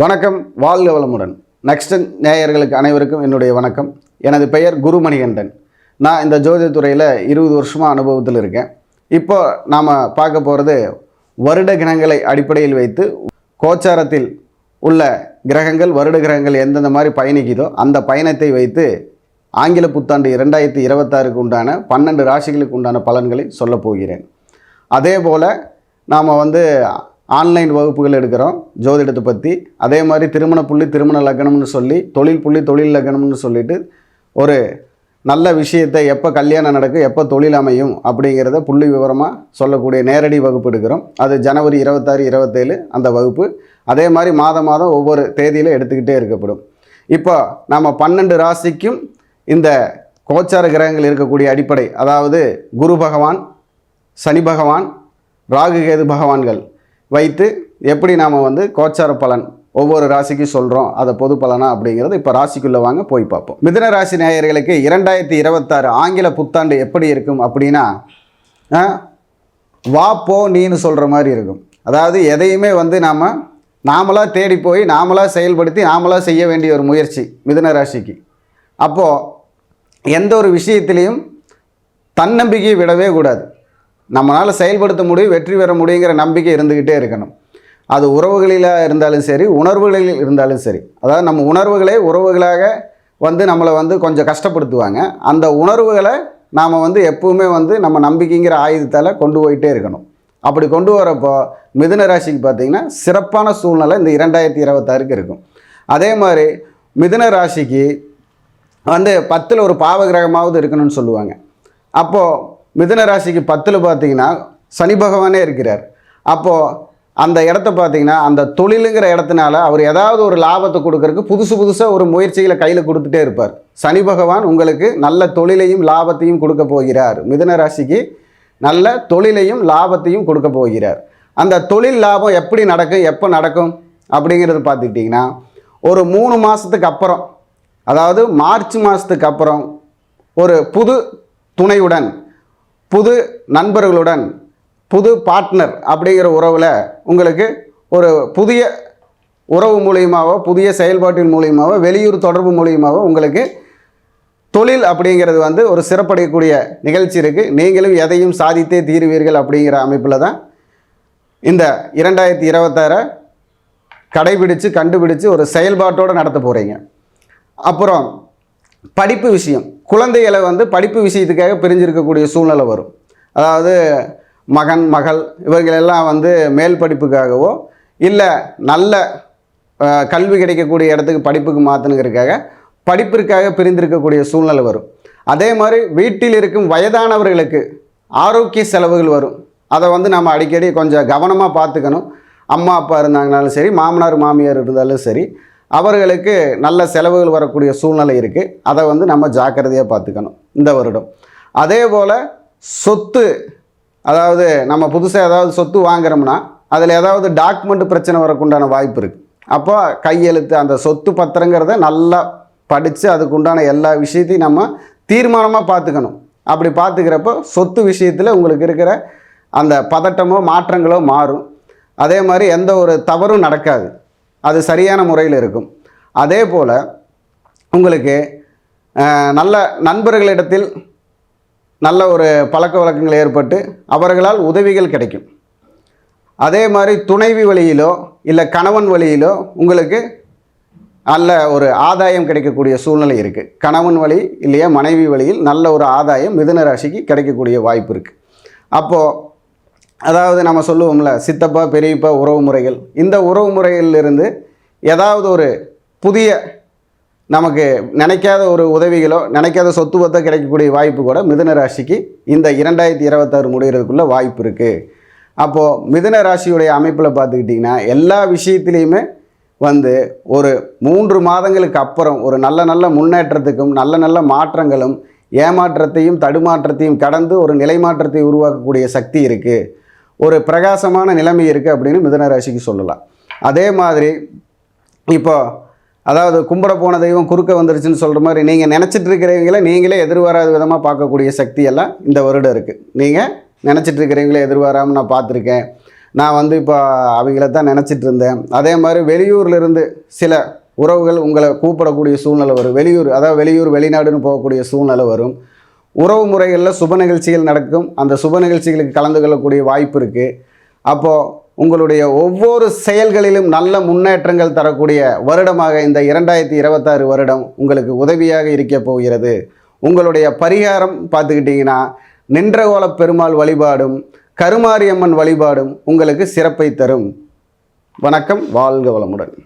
வணக்கம் வாழ்க வளமுடன். நெக்ஸ்டன் நேயர்களுக்கு அனைவருக்கும் என்னுடைய வணக்கம். எனது பெயர் குருமணிகண்டன். நான் இந்த ஜோதித்துறையில் இருபது வருஷமாக அனுபவத்தில் இருக்கேன். இப்போ நாம் பார்க்க போகிறது வருட கிரகங்களை அடிப்படையில் வைத்து கோச்சாரத்தில் உள்ள கிரகங்கள் வருட கிரகங்கள் எந்தெந்த மாதிரி பயணிக்குதோ அந்த பயணத்தை வைத்து ஆங்கில புத்தாண்டு இரண்டாயிரத்தி இருபத்தாறுக்கு உண்டான பன்னெண்டு ராசிகளுக்கு உண்டான பலன்களை சொல்லப் போகிறேன். அதே போல் நாம் வந்து ஆன்லைன் வகுப்புகள் எடுக்கிறோம் ஜோதிடத்தை பற்றி அதே மாதிரி திருமண புள்ளி திருமண லக்னம்னு சொல்லி தொழில் புள்ளி தொழில் லக்னம்னு சொல்லிட்டு ஒரு நல்ல விஷயத்தை எப்போ கல்யாணம் நடக்கும் எப்போ தொழில் அமையும் அப்படிங்கிறத புள்ளி விவரமாக சொல்லக்கூடிய நேரடி வகுப்பு எடுக்கிறோம். அது ஜனவரி இருபத்தாறு இருபத்தேழு அந்த வகுப்பு. அதே மாதிரி மாதம் மாதம் ஒவ்வொரு தேதியில் எடுத்துக்கிட்டே இருக்கப்படும். இப்போ நம்ம பன்னெண்டு ராசிக்கும் இந்த கோச்சார கிரகங்கள் இருக்கக்கூடிய அடிப்படை. அதாவது குரு பகவான் சனி பகவான் ராகு கேது பகவான்கள். வைத்து எப்படி நாம் வந்து கோச்சார பலன் ஒவ்வொரு ராசிக்கும் சொல்கிறோம் அதை பொது பலனா அப்படிங்கிறது இப்போ ராசிக்குள்ளே வாங்க போய் பார்ப்போம். மிதன ராசி நேயர்களுக்கு இரண்டாயிரத்தி இருபத்தாறு ஆங்கில புத்தாண்டு எப்படி இருக்கும் அப்படின்னா வா போ நீன்னு சொல்கிற மாதிரி இருக்கும். அதாவது எதையுமே வந்து நாம் நாமளாக தேடி போய் நாமளாக செயல்படுத்தி நாமளாக செய்ய வேண்டிய ஒரு முயற்சி மிதுன ராசிக்கு. அப்போது எந்த ஒரு விஷயத்திலையும் தன்னம்பிக்கையை விடவே கூடாது. நம்மளால் செயல்படுத்த முடியும் வெற்றி பெற முடியுங்கிற நம்பிக்கை இருந்துக்கிட்டே இருக்கணும். அது உறவுகளில் இருந்தாலும் சரி உணர்வுகளில் இருந்தாலும் சரி. அதாவது நம்ம உணர்வுகளே உறவுகளாக வந்து நம்மளை வந்து கொஞ்சம் கஷ்டப்படுத்துவாங்க. அந்த உணர்வுகளை நாம் வந்து எப்பவுமே வந்து நம்ம நம்பிக்கைங்கிற ஆயுதத்தால் கொண்டு போயிட்டே இருக்கணும். அப்படி கொண்டு வரப்போ மிதுன ராசிக்கு பார்த்திங்கன்னா சிறப்பான சூழ்நிலை இந்த இரண்டாயிரத்தி இருபத்தாறுக்கு இருக்கும். அதே மாதிரி மிதுன ராசிக்கு வந்து பத்தில் ஒரு பாவ கிரகமாவது இருக்கணும்னு சொல்லுவாங்க. அப்போது மிதுன ராசிக்கு பத்தில் பார்த்தீங்கன்னா சனி பகவானே இருக்கிறார். அப்போது அந்த இடத்த பார்த்தீங்கன்னா அந்த தொழிலுங்கிற இடத்துனால அவர் ஏதாவது ஒரு லாபத்தை கொடுக்கறதுக்கு புதுசு புதுசாக ஒரு முயற்சிகளை கையில் கொடுத்துட்டே இருப்பார். சனி பகவான் உங்களுக்கு நல்ல தொழிலையும் லாபத்தையும் கொடுக்க போகிறார். மிதுன ராசிக்கு நல்ல தொழிலையும் லாபத்தையும் கொடுக்க போகிறார். அந்த தொழில் லாபம் எப்படி நடக்கும் எப்போ நடக்கும் அப்படிங்கிறது பார்த்துக்கிட்டிங்கன்னா ஒரு மூணு மாதத்துக்கு அப்புறம் அதாவது மார்ச் மாதத்துக்கு அப்புறம் ஒரு புது துணையுடன் புது நண்பர்களுடன் புது பார்ட்னர் அப்படிங்கிற உறவில் உங்களுக்கு ஒரு புதிய உறவு மூலியமாகவோ புதிய செயல்பாட்டின் மூலியமாகவோ வெளியூர் தொடர்பு மூலியமாகவோ உங்களுக்கு தொழில் அப்படிங்கிறது வந்து ஒரு சிறப்படையக்கூடிய நிகழ்ச்சி இருக்குது நீங்களும் எதையும் சாதித்தே தீருவீர்கள் அப்படிங்கிற அமைப்பில் தான் இந்த இரண்டாயிரத்தி இருபத்தாறை கடைபிடித்து கண்டுபிடிச்சு ஒரு செயல்பாட்டோடு நடத்த போகிறீங்க அப்புறம் படிப்பு விஷயம். குழந்தைகளை வந்து படிப்பு விஷயத்துக்காக பிரிஞ்சிருக்கக்கூடிய சூழ்நிலை வரும். அதாவது மகன் மகள் இவர்களெல்லாம் வந்து மேல் படிப்புக்காகவோ இல்லை நல்ல கல்வி கிடைக்கக்கூடிய இடத்துக்கு படிப்புக்கு மாற்றணுங்கிறதுக்காக படிப்பிற்காக பிரிந்திருக்கக்கூடிய சூழ்நிலை வரும். அதே மாதிரி வீட்டில் இருக்கும் வயதானவர்களுக்கு ஆரோக்கிய செலவுகள் வரும். அதை வந்து நம்ம அடிக்கடி கொஞ்சம் கவனமாக பார்த்துக்கணும். அம்மா அப்பா இருந்தாங்கனாலும் சரி மாமனார் மாமியார் இருந்தாலும் சரி அவர்களுக்கு நல்ல செலவுகள் வரக்கூடிய சூழ்நிலை இருக்குது அதை வந்து நம்ம ஜாக்கிரதையாக பார்த்துக்கணும் இந்த வருடம். அதே போல் சொத்து அதாவது நம்ம புதுசாக ஏதாவது சொத்து வாங்குறோம்னா அதில் ஏதாவது டாக்குமெண்ட் பிரச்சனை வரக்குண்டான வாய்ப்பு இருக்குது அப்போ கையெழுத்து அந்த சொத்து பத்திரங்கிறத நல்லா படித்து அதுக்குண்டான எல்லா விஷயத்தையும் நம்ம தீர்மானமாக பார்த்துக்கணும். அப்படி பார்த்துக்கிறப்போ சொத்து விஷயத்தில் உங்களுக்கு இருக்கிற அந்த பதட்டமோ மாற்றங்களோ மாறும். அதே மாதிரி எந்த ஒரு தவறும் நடக்காது. அது சரியான முறையில் இருக்கும். அதே போல் உங்களுக்கு நல்ல நண்பர்களிடத்தில் நல்ல ஒரு பழக்க வழக்கங்கள் ஏற்பட்டு அவர்களால் உதவிகள் கிடைக்கும். அதே மாதிரி துணைவி வழியிலோ இல்லை கணவன் வழியிலோ உங்களுக்கு நல்ல ஒரு ஆதாயம் கிடைக்கக்கூடிய சூழ்நிலை இருக்குது கணவன் வழி இல்லையா மனைவி வழியில் நல்ல ஒரு ஆதாயம் மிதுன ராசிக்கு கிடைக்கக்கூடிய வாய்ப்பு இருக்குது அப்போது அதாவது நம்ம சொல்லுவோம்ல சித்தப்பா பெரியப்பா உறவு முறைகள். இந்த உறவு முறையிலிருந்து ஏதாவது ஒரு புதிய நமக்கு நினைக்காத ஒரு உதவிகளோ நினைக்காத சொத்து பத்தோ கிடைக்கக்கூடிய வாய்ப்பு கூட மிதுன ராசிக்கு இந்த இரண்டாயிரத்தி இருபத்தாறு முடிகிறதுக்குள்ளே வாய்ப்பு இருக்குது அப்போது மிதுன ராசியுடைய அமைப்பில் பார்த்துக்கிட்டிங்கன்னா எல்லா விஷயத்துலேயுமே வந்து ஒரு மூன்று மாதங்களுக்கு அப்புறம் ஒரு நல்ல நல்ல முன்னேற்றத்துக்கும் நல்ல நல்ல மாற்றங்களும் ஏமாற்றத்தையும் தடுமாற்றத்தையும் கடந்து ஒரு நிலைமாற்றத்தை உருவாக்கக்கூடிய சக்தி இருக்குது ஒரு பிரகாசமான நிலைமை இருக்குது அப்படின்னு மிதனராசிக்கு சொல்லலாம். அதே மாதிரி இப்போ அதாவது கும்பிட போன தெய்வம் குறுக்க வந்துருச்சுன்னு சொல்கிற மாதிரி நீங்கள் நினச்சிட்டு இருக்கிறவங்கள நீங்களே எதிர்பாராத விதமாக பார்க்கக்கூடிய சக்தி எல்லாம் இந்த வருடம் இருக்குது நீங்கள் நினச்சிட்டு இருக்கிறவங்களே எதிர்பாராமல் நான் பார்த்துருக்கேன். நான் வந்து இப்போ அவங்கள தான் நினச்சிட்டு இருந்தேன். அதே மாதிரி வெளியூர்லேருந்து சில உறவுகள் உங்களை கூப்பிடக்கூடிய சூழ்நிலை வரும். வெளியூர் அதாவது வெளியூர் வெளிநாடுன்னு போகக்கூடிய சூழ்நிலை வரும். உறவு முறைகளில் சுப நிகழ்ச்சிகள் நடக்கும். அந்த சுப நிகழ்ச்சிகளுக்கு கலந்து கொள்ளக்கூடிய வாய்ப்பு இருக்குது அப்போது உங்களுடைய ஒவ்வொரு செயல்களிலும் நல்ல முன்னேற்றங்கள் தரக்கூடிய வருடமாக இந்த இரண்டாயிரத்தி இருபத்தாறு வருடம் உங்களுக்கு உதவியாக இருக்க போகிறது. உங்களுடைய பரிகாரம் பார்த்துக்கிட்டிங்கன்னா நின்றகோல பெருமாள் வழிபாடும் கருமாரியம்மன் வழிபாடும் உங்களுக்கு சிறப்பை தரும். வணக்கம் வாழ்க வளமுடன்.